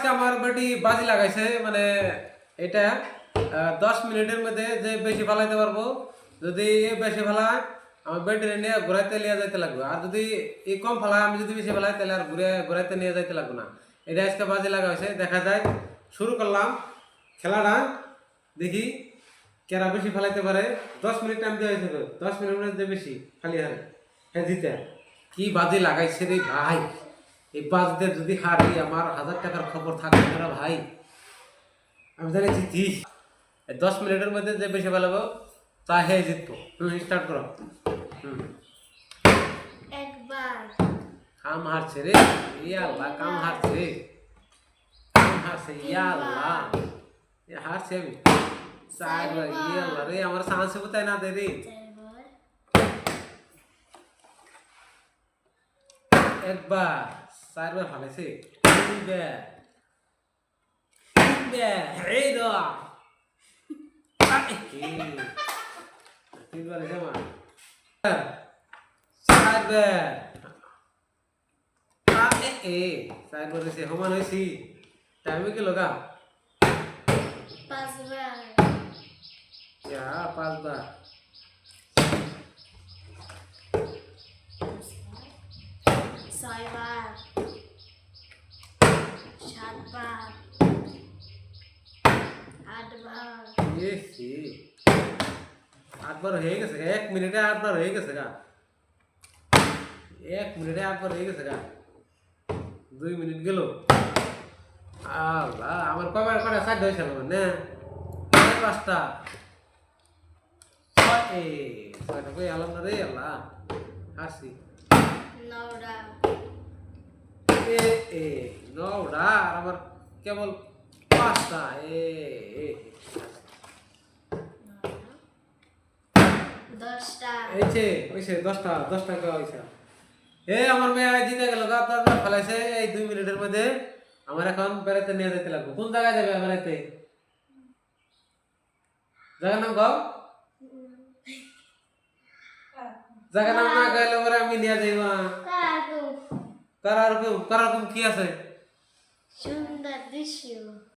আজকে আমার বেটি বাজি লাগাইছে মানে এটা দশ মিনিটের মধ্যে যে বেশি ফালাইতে পারব, যদি বেশি ফালায়, আমার বেটিরে নিয়ে ঘুরাইতে নিয়ে যাইতে লাগবে। আর যদি এই কম ফালায়, আমি যদি বেশি ফালাই, তাহলে আর ঘুরে, ঘুরাইতে নিয়ে যাইতে লাগবে না। এটা আজকে বাজি লাগা হয়েছে দেখা যায়, শুরু করলাম খেলাটা, দেখি কেরা বেশি ফালাইতে পারে। দশ মিনিট টাইম দেওয়া হয়েছে। দশ মধ্যে বেশি খালি হারে হ্যাঁ জিতে। কি বাজি লাগাইছে রে ভাই। এই বাজতে যদি হারি আমার হাজার টাকার খবর থাকবে। না ভাই আমি জানি জিতি। দশ মিনিটের মধ্যে যে বেশি ফেলাবো তা হে জিতবো। তুমি স্টার্ট করো। একবার। কাম হারছে রে। ইয়া আল্লাহ কাম হারছে। কাম হারছে ইয়া আল্লাহ এ হারছে আমি। চারবার ইয়া আল্লাহ রে আমার সাহসে কোথায় না দে রে। একবার। চারবার ফালাইছে তিনবার এসে আমার চারবার এ, চারবার এসে সমান হয়েছি টাইমে কি লগা? পাঁচবার ইয়া পাঁচবার ছয়বার। আটবার। এসি আটবার হয়ে গেছে এক মিনিটে আটবার হয়ে গেছে গা। এক মিনিটে আটবার হয়ে গেছে গা। দুই মিনিট গেল। আল্লাহ আমার কবার করে সাইড হয়েছে না? ছয় পাঁচটা। ছয়। ছয়টা কই আলাম না রে আল্লাহ। হাসি নটা। এ এ আর আমার কেবল পাঁচটা এ এ দশটা। এইছে ওইছে দশটা দশ টাকা হয়েছে। এ আমার মেয়ে জিতে গেল গা তার ফেলাইছে এই দুই মিনিটের মধ্যে আমার এখন বেড়াতে নিয়ে যেতে লাগবে। কোন জায়গায় যাবে বেড়াতে জায়গার নাম গাও জায়গার নাম না গাইলে পরে আমি নিয়ে যাইবা करार करार किया से सुंदर दृश्य।